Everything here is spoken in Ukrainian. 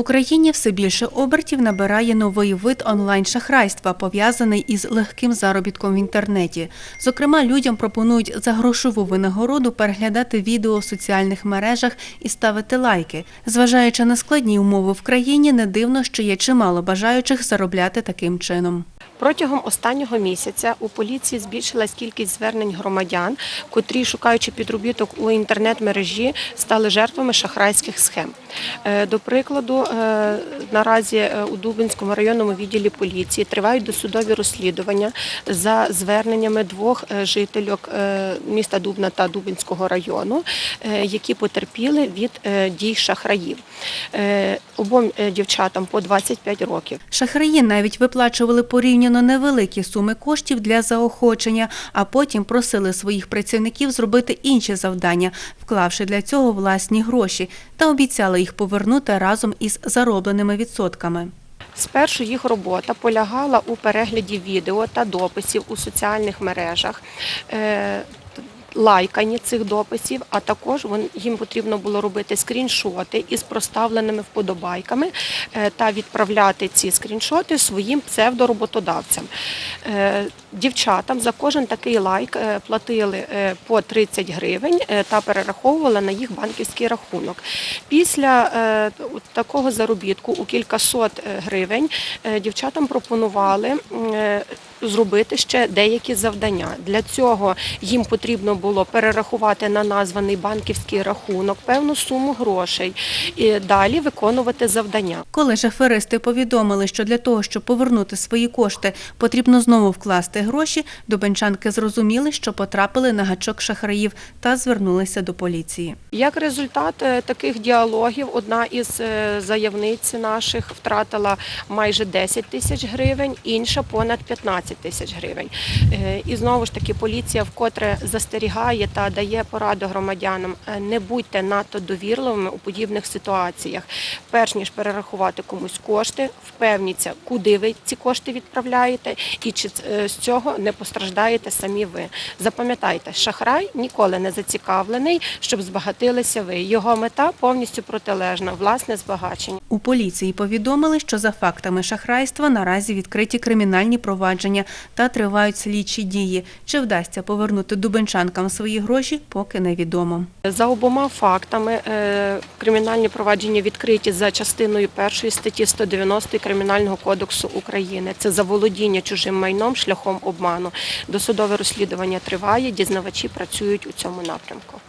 Україні все більше обертів набирає новий вид онлайн-шахрайства, пов'язаний із легким заробітком в інтернеті. Зокрема, людям пропонують за грошову винагороду переглядати відео в соціальних мережах і ставити лайки. Зважаючи на складні умови в країні, не дивно, що є чимало бажаючих заробляти таким чином. Протягом останнього місяця у поліції збільшилась кількість звернень громадян, котрі, шукаючи підробіток у інтернет-мережі, стали жертвами шахрайських схем. Е, До прикладу, е, наразі е, у Дубинському районному відділі поліції тривають досудові розслідування за зверненнями двох жительок міста Дубна та Дубинського району, які потерпіли від дій шахраїв. Обом дівчатам по 25 років. Шахраї навіть виплачували порівняно невеликі суми коштів для заохочення, а потім просили своїх працівників зробити інші завдання, вклавши для цього власні гроші, та обіцяли їх повернути разом із заробленими відсотками. Спершу їх робота полягала у перегляді відео та дописів у соціальних мережах. Лайкані цих дописів, а також їм потрібно було робити скріншоти із проставленими вподобайками е, та відправляти ці скріншоти своїм псевдороботодавцям. Е, Дівчатам за кожен такий лайк е, платили по 30 гривень та перераховували на їх банківський рахунок. Після такого заробітку у кількасот гривень дівчатам пропонували зробити ще деякі завдання. Для цього їм потрібно було перерахувати на названий банківський рахунок певну суму грошей і далі виконувати завдання. Коли ж аферисти повідомили, що для того, щоб повернути свої кошти, потрібно знову вкласти гроші, дубенчанки зрозуміли, що потрапили на гачок шахраїв та звернулися до поліції. Як результат е, таких діалогів, одна із е, заявниць наших втратила майже 10 тисяч гривень, інша понад 15 тисяч гривень. Е, І знову ж таки поліція вкотре застерігає та дає пораду громадянам: е, не будьте надто довірливими у подібних ситуаціях. Перш ніж перерахувати комусь кошти, впевніться, куди ви ці кошти відправляєте, і чи е, з цього не постраждаєте самі ви. Запам'ятайте, шахрай ніколи не зацікавлений, щоб збагатилися ви. Його мета повністю протилежна власне збагачення. У поліції повідомили, що за фактами шахрайства наразі відкриті кримінальні провадження та тривають слідчі дії. Чи вдасться повернути дубенчанкам свої гроші, поки невідомо. За обома фактами е, кримінальні провадження відкриті за частиною першої статті 190 Кримінального кодексу України. Це заволодіння чужим майном шляхом обману. Досудове розслідування триває, дізнавачі працюють у цьому напрямку.